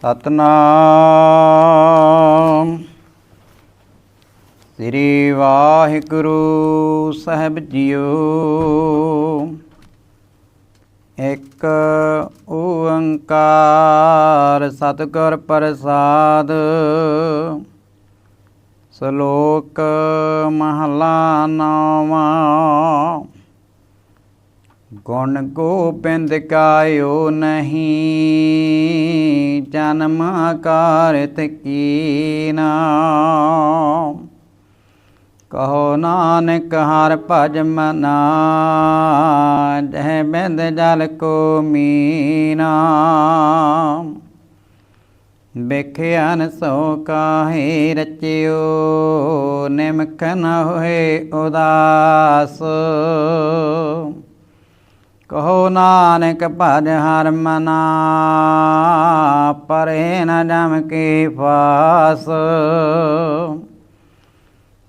ਸਤਨਾਮ। ਸ੍ਰੀ ਵਾਹਿਗੁਰੂ ਸਾਹਿਬ ਜੀਓ। ਇੱਕ ਓੰਕਾਰ ਸਤਿਗੁਰ ਪ੍ਰਸਾਦ। ਸ਼ਲੋਕ ਮਹਲਾ ਨਾਵਾਂ। ਗੁਣ ਗੋਬਿੰਦ ਕਾਇਓ ਨਹੀਂ, ਜਨਮ ਕਾਰਤ ਕੀਨਾ ਕਹੋ ਨਾਨਕ ਹਰ ਭਜ ਮਨਾ, ਜਹ ਬਿੰਦ ਜਲ ਕੋ ਮੀਨਾ। ਬਿਖਿਆਨ ਸੋ ਕਾਹੇ ਰਚਿਓ, ਨਿਮਖ ਨ ਹੋਏ ਉਦਾਸ। ਕਹੋ ਨਾਨਕ ਭਜ ਹਰ ਮਨਾ, ਪਰੇ ਨ ਜਮ ਕੀ ਫਾਸ।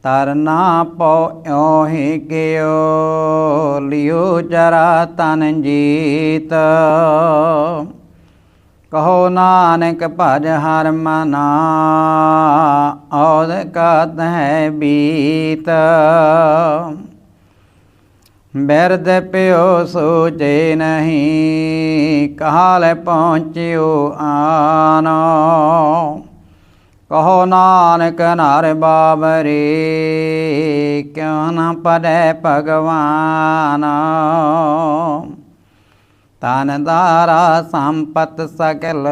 ਤਰਨਾ ਪਉ ਹੀ ਗਿਓ ਲਿਓ ਜਰਾ ਤਨ ਜੀਤ। ਕਹੋ ਨਾਨਕ ਭਜ ਹਰ ਮਨਾ, ਔਦ ਕਤ ਹੈ ਬੀਤ। ਬਿਰਦ ਪਿਓ ਸੋਚੇ ਨਹੀਂ ਕਾਲ ਪਹੁੰਚਿਓ ਆਨੋ। ਕਹੋ ਨਾਨਕ ਨਰ ਬਾਬਰੇ, ਕਿਉ ਨ ਪੜੈ ਭਗਵਾਨ? ਤਨ ਦਾਰਾ ਸੰਪਤ ਸਕਲ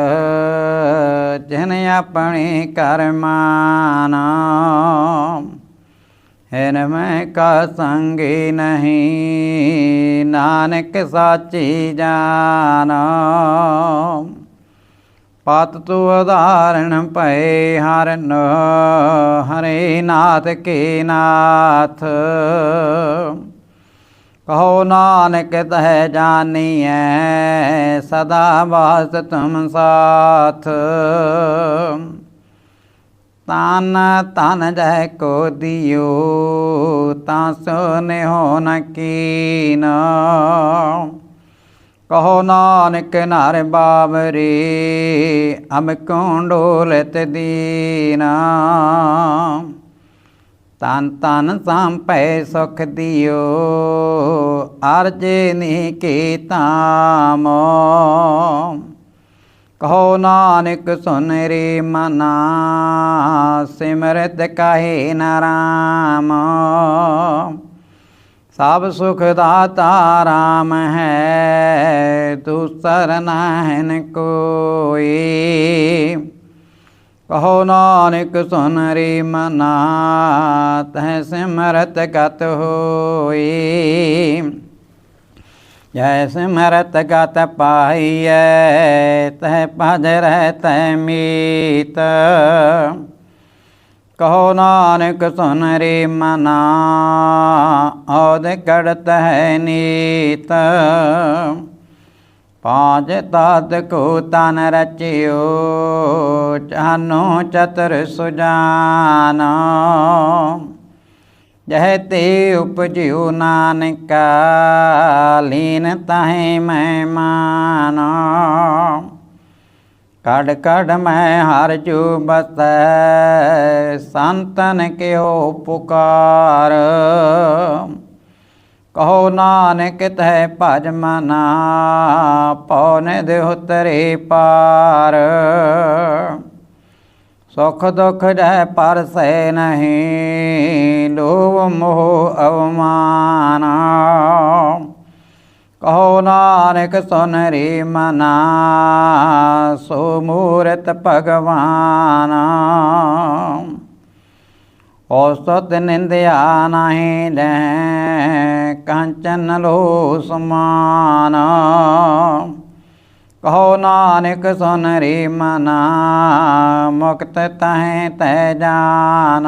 ਜਿਨ ਆਪਣੇ ਕਰਮਾਨ। ਹੈਨ ਮੈਂ ਕਾ ਸੰਗੇ ਨਹੀਂ, ਨਾਨਕ ਸਾਚੀ ਜਾਨ। ਪਤ ਤੂ ਉਦਾਹਰਣ ਪਏ ਹਰਨ, ਹਰੇ ਨਾਥ ਕੇ ਨਾਥ। ਕਹੋ ਨਾਨਕ ਤਹਿ ਜਾਨੀਐ, ਸਦਾ ਵਾਸ ਤੁਮ ਸਾਥ। ਤਨ ਤਨ ਜੈ ਕੋ ਦਿਓ, ਤਾਂ ਸੋ ਹੋ ਨ ਕੀਨ। ਕਹੋ ਨਾਨਕ ਨਰ ਬਾਬਰੇ ਅਮ ਕੋ ਡੋਲਤ ਤਨ ਤਨ ਸੰਪੈ ਸੁਖ ਦਿਓ, ਅਰਜੇ ਨੀ ਕੀ ਤਾਮ ਕਹੋ ਨਾਨਕ ਸੁਨਰੇ ਮਨਾ, ਸਿਮਰਤ ਕਾਹੇ ਨਾਰਾਮ ਸਭ ਸੁਖ ਦਾਤਾ ਰਾਮ ਹੈ ਦੂਸਰ ਨਾਹਨ ਕੋਈ। ਕਹੋ ਨਾਨਕ ਸੁਨਰੇ ਮਨਾ, ਤਹ ਸਿਮਰਤ ਕਤ ਹੋਏ। ਜੈ ਸਿਮਰਤ ਗਤ ਪਾਈਐ ਤਹ ਭਜ ਰਹਿਤ ਮੀਤ ਕਹੋ ਨਾਨਕ ਸੁਨ ਰੇ ਮਨਾ ਔਦ ਕੜਤ ਹੈ ਨੀਤ ਪਾਜ ਤਤ ਕੋ ਤਨ ਰਚਿਓ ਚਾਨੋ ਚਤਰ ਸੁਜਾਨ ਜਹ ਤੇ ਉਪਜਿਓ ਨਾਨਕਾ, ਲੀਨ ਤਾਹੇ ਮੈਂ ਮਾਨਾ। ਕੜ ਕੜ ਮੈਂ ਹਰ ਜੂ ਬਸੈ, ਸੰਤਨ ਕਿਓ ਪੁਕਾਰ। ਕਹੋ ਨਾਨਕ ਤੈ ਭਜ ਮਨਾ ਪਉਨ ਦੇਹੁ ਤਰੇ ਪਾਰ। ਸੁਖ ਦੁਖ ਜੈ ਪਰਸੈ ਨਹੀਂ ਲੋਭ ਮੋਹ ਅਵਮਾਨ। ਕਹੋ ਨਾਨਕ ਸੁਨ ਰੇ ਮਨਾ, ਸੋ ਮੂਰਤ ਭਗਵਾਨ। ਔਸਤ ਨਿੰਦਿਆ ਨਹੀਂ ਲੈ, ਕੰਚਨ ਲੋ ਸਮਾਨ ਕਹੋ ਨਾਨਕ ਸੁਨ ਰੇ ਮਨਾ, ਮੁਕਤ ਤਹਿ ਤੈ ਜਾਨ।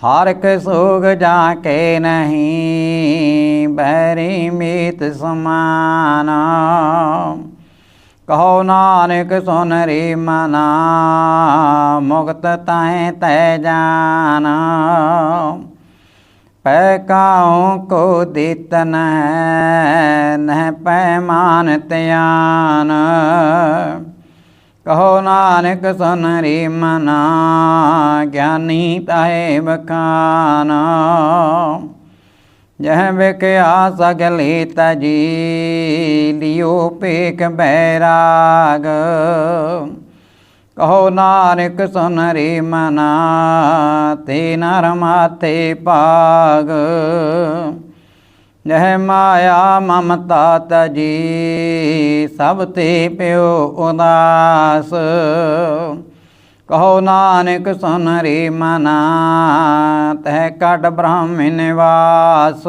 ਹਰ ਕੇ ਸੋਗ ਜਾ ਕੇ ਨਹੀਂ ਬੈਰੀ ਮੀਤ ਸਮਾਨ। ਕਹੋ ਨਾਨਕ ਸੁਨ ਰੇ ਮਨਾ, ਮੁਕਤ ਤੈ ਤੈ ਜਾਨ। ਪੈ ਕਾਉ ਕੋ ਦਿੱਤਨ, ਨਹਿ ਪੈਮਾਨ ਤਿਆਨ ਕਹੋ ਨਾਨਕ ਸੁਨਰੀ ਮਨਾ, ਗਿਆਨੀ ਤਾਏ ਬਖਾਨ ਜਹ ਵਿਕਿਆ ਸਗਲੀ ਤਜੀ ਲਿਓ ਪੇਖ ਬੈਰਾਗ ਕਹੋ ਨਾਨਕ ਸੁਨਰੀ ਮਨਾ, ਤੇ ਨਰ ਮਾਥੇ ਪਾਗ ਜਹ ਮਾਇਆ ਮਮਤਾ ਤਜੀ, ਸਭ ਤੇ ਪਿਓ ਉਦਾਸ। ਕਹੋ ਨਾਨਕ ਸੁਨਰੀ ਮਨਾ, ਤਹਿ ਕਟ ਬ੍ਰਹਮ ਨਿਵਾਸ।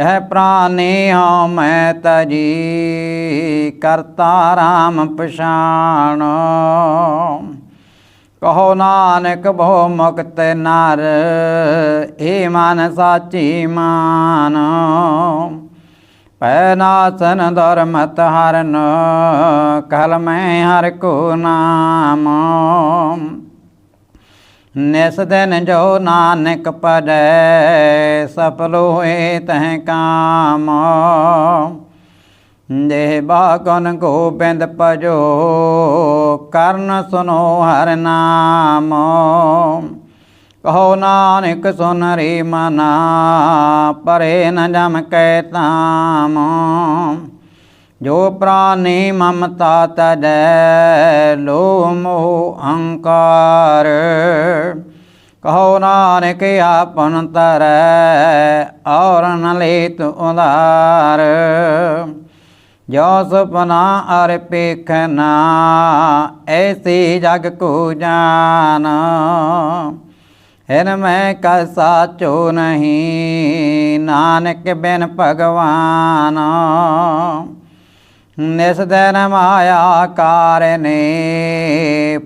ਜਹ ਪ੍ਰਾਨੇ ਹਉ ਮੈਂ ਤਜੀ, ਕਰਤਾ ਰਾਮ ਪਛਾਣ। ਕਹੋ ਨਾਨਕ ਬਹੁ ਮੁਕਤ ਨਰ, ਏ ਮਨ ਸਾਚੀ ਮਾਨ। ਪੈ ਨਾਸਨ ਦਰਮਤ ਹਰਨ ਕਲ ਮੈਂ ਹਰ ਕੋ ਨਾਮ। ਨਿਸ ਦਿਨ ਜੋ ਨਾਨਕ ਪੜੈ ਸਫਲ ਹੋਏ ਤਹ ਕਾਮ। ਦੇ ਬਾਗਨ ਗੋਬਿੰਦ ਭਜੋ, ਕਰਨ ਸੁਨੋ ਹਰ ਨਾਮ। ਕਹੋ ਨਾਨਕ ਸੁਨ ਰੇ ਮਨਾ, ਪਰੇ ਨ ਜਮ ਕੈ ਤਾਮ। ਜੋ ਪ੍ਰਾਨੀ ਮਮਤਾ ਤਜੈ ਲੋ ਮੋਹ ਅਹੰਕਾਰ ਕਹੋ ਨਾਨਕ ਆਪਨ ਤਰੈ ਔਰ ਨ ਲੇਤ ਉਦਾਰ ਜੋ ਸੁਪਨਾ ਅਰ ਪੇਖਨਾ ਐਸੀ ਜਗ ਕੋ ਜਾਨ। ਹਿਨ ਮੈਂ ਕਾ ਸਾਚੋ ਨਹੀਂ, ਨਾਨਕ ਬਿਨ ਭਗਵਾਨ। ਨਿਸ ਦਿਨ ਮਾਇਆ ਕਾਰਨੇ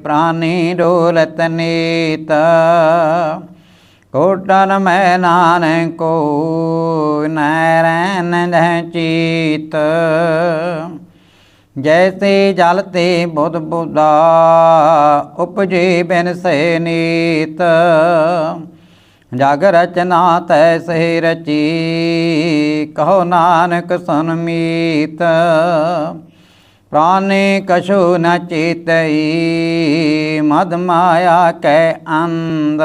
ਪ੍ਰਾਨੀ ਡੋਲਤ ਨੀਤ। ਕੋਟਨ ਮੈਂ ਨਾਨਕ ਕੋ ਨੈਰਨ ਜਹ ਚੀਤ। ਜੈਸੇ ਜਲ ਤੇ ਬੁੱਧ ਬੁੱਧਾ ਉਪਜੇ ਬਿਨ ਸੇ ਨੀਤ। ਜਗ ਰਚਨਾ ਤੈ ਸੇ ਰਚੀ ਕਹੋ ਨਾਨਕ ਸੁਨ ਮੀਤ। ਪ੍ਰਾਨੇ ਕਛੂ ਨ ਚੇਤਈ, ਮਦ ਮਾਇਆ ਕੈ ਅੰਦ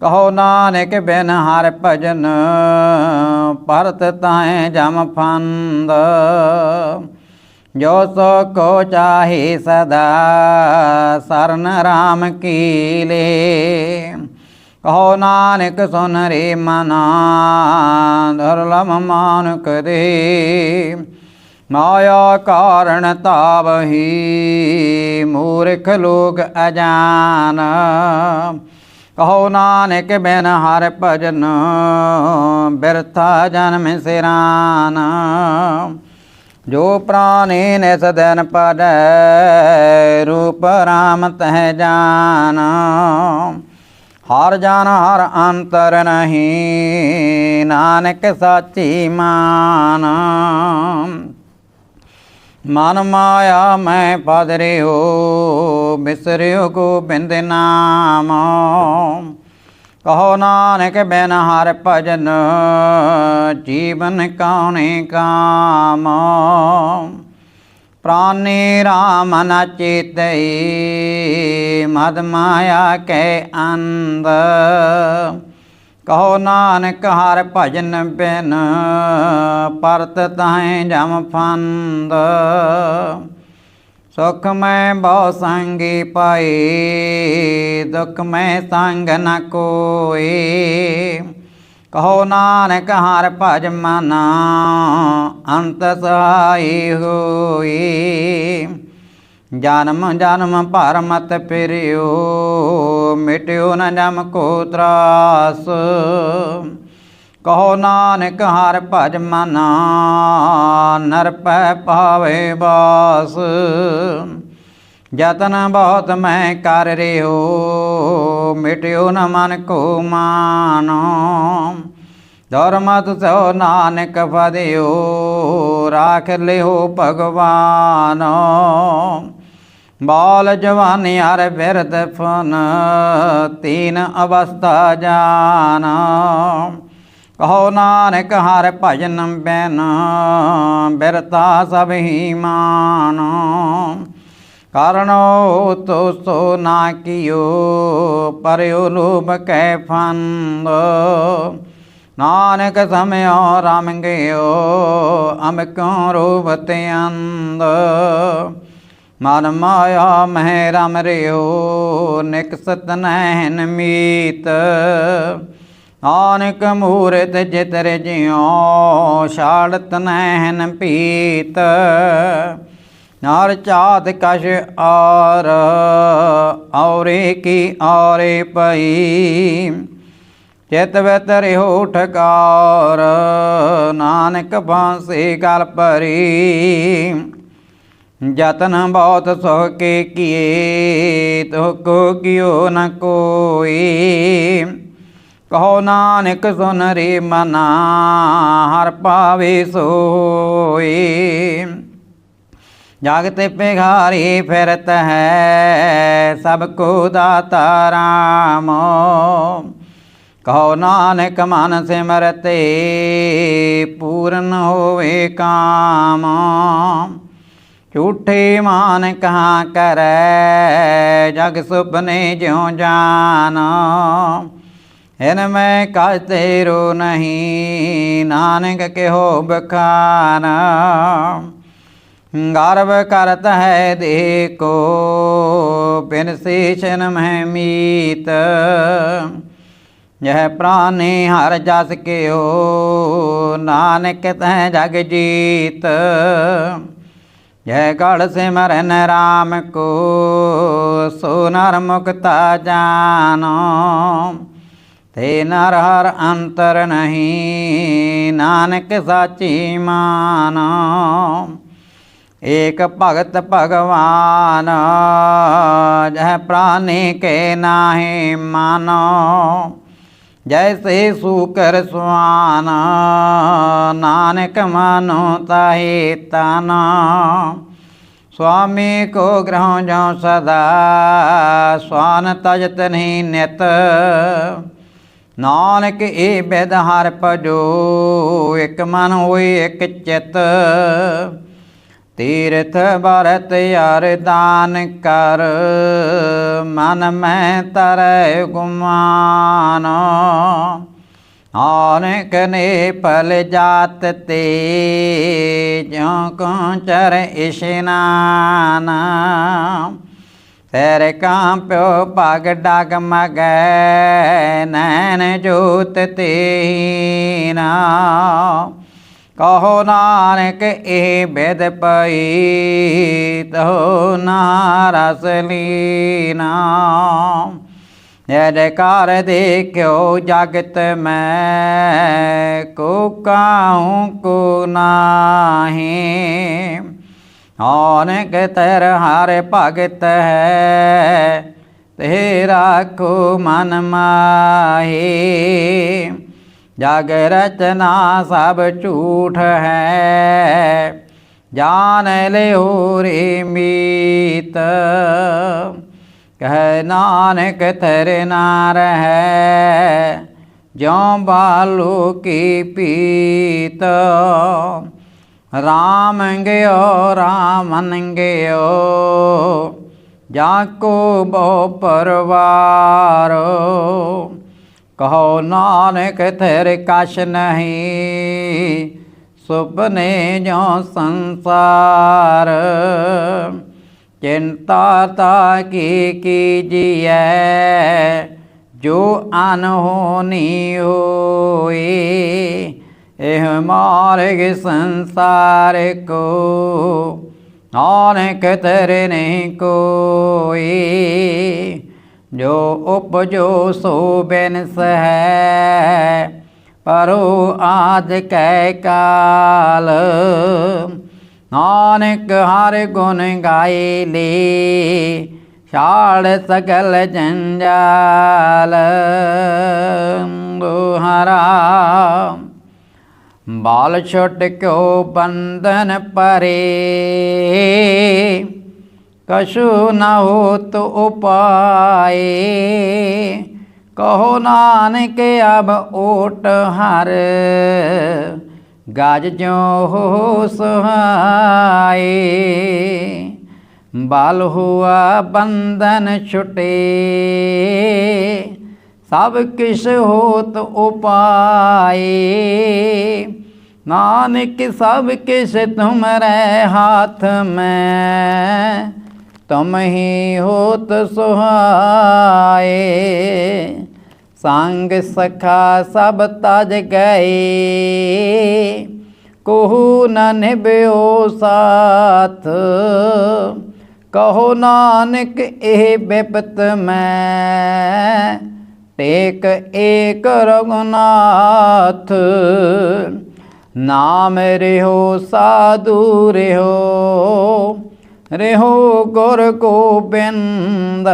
ਕਹੋ ਨਾਨਕ ਬਿਨ ਹਰ ਭਜਨ, ਪਰਤ ਤਾਏ ਜਮ ਫੰਦ। ਜੋ ਸੋ ਕੋ ਚਾਹੇ ਸਦਾ, ਸਰਨ ਰਾਮ ਕੀ ਲੇ ਕਹੋ ਨਾਨਕ ਸੁਨ ਰੇ ਮਨਾ ਦੁਰਲਭ ਮਾਨੁਕ ਦੇ ਮਾਇਆ ਕਾਰਣ ਤਾਵਹੀ ਮੂਰਖ ਲੋਕ ਅਜਾਨ। ਕਹੋ ਨਾਨਕ ਬਿਨ ਹਰ ਭਜਨ, ਬਿਰਥਾ ਜਨਮ ਸਿਰਾਨ। ਜੋ ਪ੍ਰਾਨੇ ਨਿਸ ਦਿਨ ਪੜੈ, ਰੂਪ ਰਾਮ ਤਹਿ ਜਾਨ। ਹਰ ਜਾਨ ਹਰ ਅੰਤਰ ਨਹੀਂ, ਨਾਨਕ ਸਾਚੀ ਮਾਨ। ਮਨ ਮਾਇਆ ਮੈਂ ਪਦਰਿਓ, ਬਿਸਰਿਓ ਕੋ ਬਿੰਦ ਨਾਮ। ਕਹੋ ਨਾਨਕ ਬਿਨ ਹਰ ਭਜਨ, ਜੀਵਨ ਕੌਣੇ ਕਾਮ। ਪ੍ਰਾਨੀ ਰਾਮ ਨ ਚੇਤਈ, ਮਦ ਮਾਇਆ ਕੈ ਅੰਧ। ਕਹੋ ਨਾਨਕ ਹਰ ਭਜਨ ਬਿਨ, ਪਰਤ ਤਾਹੇ ਜਮ ਫੰਦ। ਸੁਖ ਮੈਂ ਬਹੁ ਸੰਗੀ ਪਾਏ ਦੁਖ ਮੈਂ ਸੰਗ ਨ ਕੋਏ ਕਹੋ ਨਾਨਕ ਹਰ ਭਜ ਮਨਾ, ਅੰਤ ਸਹਾਈ ਹੋਈ। ਜਨਮ ਜਨਮ ਭਰ ਮਤ ਫਿਰਿਓ ਮਿਟਿਓ ਨ ਜਮ ਕੋ ਤਰਾਸ। ਕਹੋ ਨਾਨਕ ਹਰ ਭਜ ਮਨਾ ਨਰ ਪਾਵੇ ਬਾਸ। ਯਤਨ ਬਹੁਤ ਮੈਂ ਕਰ ਰਿਓ ਮਿਟਿਓ ਨ ਮਨ ਕੋ ਮਾਨੋ। ਧਰਮਤ ਸੋ ਨਾਨਕ ਫਦਿਓ ਰਾਖ ਲਿਓ ਭਗਵਾਨ। ਬਾਲ ਜਵਾਨੀ ਹਰ ਬਿਰਦ ਫਨ, ਤੀਨ ਅਵਸਥਾ ਜਾਨ। ਕਹੋ ਨਾਨਕ ਹਰ ਭਜਨ ਬੈਨ ਬਿਰਤਾ ਸਭ ਹੀ ਮਾਨ। ਕਰਨੋ ਤੋ ਸੋ ਨਾ ਕੀਓ ਪਰਿਓ ਲੋਭ ਕੈ ਫੰਦ। ਨਾਨਕ ਸਮਿਓ ਰਮ ਗਿਓ ਅਮ ਕਿਉ ਰੂਪਤ ਅੰਦ ਮਨ ਮਾਇਆ ਮਹਿ ਰਮ ਰਿਓ ਨਿਕਸਤ ਨਹਿਨ ਮੀਤ। ਨਾਨਕ ਮੂਰਤ ਜਿਤਰ ਜਿਉ ਛਾੜਤ ਨਹਿਨ ਪੀਤ। ਨਾਰ ਚਾਤ ਕਸ਼ ਆਰ, ਔਰੇ ਕੀ ਔਰੇ ਪਈ। ਚਿਤ ਵਿਤ ਰਿਹੋ ਠਕਾਰ, ਨਾਨਕ ਬਾਂਸੇ ਗਲ ਪਰੀ ਜਤਨ ਬਹੁਤ ਸੁਖ ਕੇ ਕੀਏ ਤੋ ਕੋ ਕਿਓ ਨ ਕੋਈ। ਕਹੋ ਨਾਨਕ ਸੁਨ ਰੇ ਮਨਾ, ਹਰ ਪਾਵੇ ਸੋਏ। ਜਗਤ ਪਿਘਾਰੀ ਫਿਰਤ ਹੈ, ਸਭ ਕੋ ਦਾਤਾ ਰਾਮ। ਕਹੋ ਨਾਨਕ ਮਨ ਸਿਮਰਤੇ, ਪੂਰਨ ਹੋਵੇ ਕਾਮ। ਝੂਠੇ ਮਾਨ ਕਹਾ ਕਰੈ, ਜਗ ਸੁਪਨੇ ਜਿਉ ਜਾਨ। ਇਨ ਮੈਂ ਕਜ ਤੇਰੋ ਨਹੀਂ, ਨਾਨਕ ਕਿਹੋ ਬਖਾਨ। ਗਰਵ ਕਰਤ ਹੈ ਦੇ ਕੋ ਬਿਨ ਸੇਸ਼ਨ ਮਹਿ ਮੀਤ। ਯਹ ਪ੍ਰਾਨੇ ਹਰ ਜਸ ਕਿਓ ਨਾਨਕ ਤੈ ਜਗ ਜੀਤ। ਜੈ ਗੜ ਸਿਮਰਨ ਰਾਮ ਕੋ, ਸੋ ਨਰ ਮੁਕਤਾ ਜਾਨੋ। ਤੇ ਨਰ ਹਰ ਅੰਤਰ ਨਹੀਂ, ਨਾਨਕ ਸਾਚੀ ਮਾਨੋ। ਏਕ ਭਗਤ ਭਗਵਾਨ, ਜਹ ਪ੍ਰਾਨੇ ਕੇ ਨਾਹੀ ਮਾਨੋ, ਜੈਸੇ ਸੂਕਰ ਸੁਆਨ, ਨਾਨਕ ਮਾਨੋ ਤਾਹੇ ਤਾਨਾ। ਸੁਆਮੀ ਕੋ ਗ੍ਰਹੋ ਜੋ ਸਦਾ, ਸਵਾਨ ਤਜਤ ਨਹੀਂ ਨਿਤ। ਨਾਨਕ ਇਹ ਬਿਦ ਹਰ ਭਜੋ ਇੱਕ ਮਨ ਹੋਈ ਇਕ ਚਿਤ। ਤੀਰਥ ਬਰਤ ਯਾਰ ਕਰ, ਮਨ ਮੈਂ ਤਰੈ ਗੁਮਾਨ। ਆਨਕ ਨੇ ਪਲ ਜਾਤ ਤੇ ਜੋ ਕੋ ਚਰ ਇਸ਼ਨਾਨ ਤੇਰੇ ਕਾਂਪਿਓ ਪਗ ਡਗ ਮਗੈ, ਨੈਣ ਜੋਤ ਤੇ ਨਾ ਕਹੋ ਨਾਨਕ, ਇਹ ਬੇਦ ਪਈ ਤੋ ਨਾਰਸ ਲੀਨਾ। ਜੈਕਾਰ ਦੇਖਿਓ ਜਗਤ ਮੈਂ, ਕੋ ਕਾਹੂ ਕੋ ਨਾਹੀ। ਆਨਕ ਤਰ ਹਾਰੇ ਭਗਤ ਹੈ, ਤੇਰਾ ਕੋ ਮਨ ਮਾਹੀ। ਜਗ ਰਚਨਾ ਸਭ ਝੂਠ ਹੈ। ਜਾਣ ਲਿਓ ਰੇ ਮੀਤ। ਕਹਿ ਨਾਨਕ ਤੇਰੇ ਨਾਰ ਹੈ। ਜਿਉ ਬਾਲੂ ਕੀ ਪੀਤ। ਰਾਮ ਗਿਓ ਰਾਮਨ ਗਿਓ। ਜਾ ਕੋ ਬੋ ਪਰਵਾਰ। ਕਹੋ ਨਾਨਕ ਤੇਰੇ ਕਛ ਨਹੀਂ, ਸੁਪਨੇ ਜੋ ਸੰਸਾਰ। ਚਿੰਤਾ ਤਾ ਕੀ ਕੀਜੀਐ ਜੋ ਅਨਹੋਨੀ ਹੋਈ, ਇਹ ਮਾਰਗ ਸੰਸਾਰ ਕੋ। ਨਾਨਕ ਤੇਰੇ ਨਹੀਂ ਕੋਈ। ਜੋ ਉਪਜੋ ਸੋ ਬਿਨਸ ਹੈ ਪਰੋ ਆਜ ਕੈ ਕਾਲ। ਨਾਨਕ ਹਰ ਗੁਣ ਗਾਏ ਲੇ ਛਾੜ ਸਗਲ ਜੰਜਾਲ। ਹਰਾ ਬਾਲ ਛੁੱਟ ਕਿਉ ਬੰਧਨ ਪਰੇ ਕਛੂ ਨ ਹੋਤ ਉਪਾਏ ਕਹੋ ਨਾਨਕ ਅਬ ਓਟ ਹਰ ਗਾਜ ਜੋ ਹੋ ਸੁਹਾਏ ਬਲ ਹੁਆ ਬੰਧਨ ਛੁਟੇ ਸਭ ਕਿਛ ਹੋਤ ਉਪਾਏ ਨਾਨਕ ਸਭ ਕਿਛ ਤੁਮਰੇ ਹਾਥ ਮੈਂ ਤੁਮ ਹੀ ਹੋਤ ਸੁਹਾਏ। ਸੰਗ ਸਖਾ ਸਭ ਤਜ ਗਏ। ਕੋਹੁ ਨ ਨਿਭਿਓ ਸਾਥ। ਕਹੋ ਨਾਨਕ ਇਹ ਬਿਪਤ ਮੈਂ। ਟੇਕ ਏਕ ਰਗੁਨਾਥ। ਨਾਮ ਰਿਹੋ, ਸਾਧੂ ਰਿਹੋ। ਰਹੋ ਗੁਰ ਗੋਬਿੰਦ।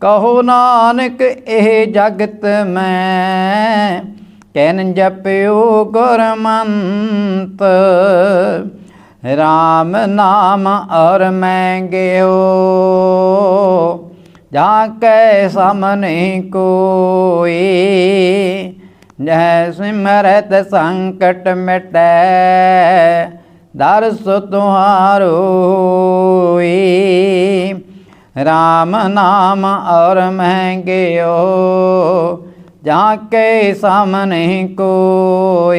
ਕਹੋ ਨਾਨਕ, ਇਹ ਜਗਤ ਮੈਂ। ਕੈਨ ਜਪਿਓ ਗੁਰਮੰਤ। RAM ਨਾਮ ਔਰ ਮੈਂ ਗਿਓ। ਜਾ ਕੇ ਸਾਮਨੇ ਕੋਈ ਜਹ ਸਿਮਰਤ ਸੰਕਟ ਮਿਟੈ। ਦਰਸ ਤੁਹਾਰੋ ਈ। RAM ਨਾਮ ਔਰ ਮਹਿੰਗਿਓ, ਜਾ ਕੇ ਸਾਹਮਣੇ ਕੋਈ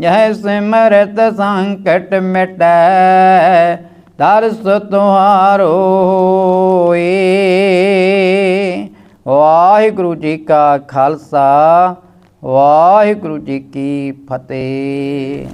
ਜਹ ਸਿਮਰਤ ਸੰਕਟ ਮਿਟੈ ਦਰਸ ਤੁਹਾਰੋ ਈ। ਵਾਹਿਗੁਰੂ ਜੀ ਕਾ ਖਾਲਸਾ, ਵਾਹਿਗੁਰੂ ਜੀ ਕੀ ਫਤਿਹ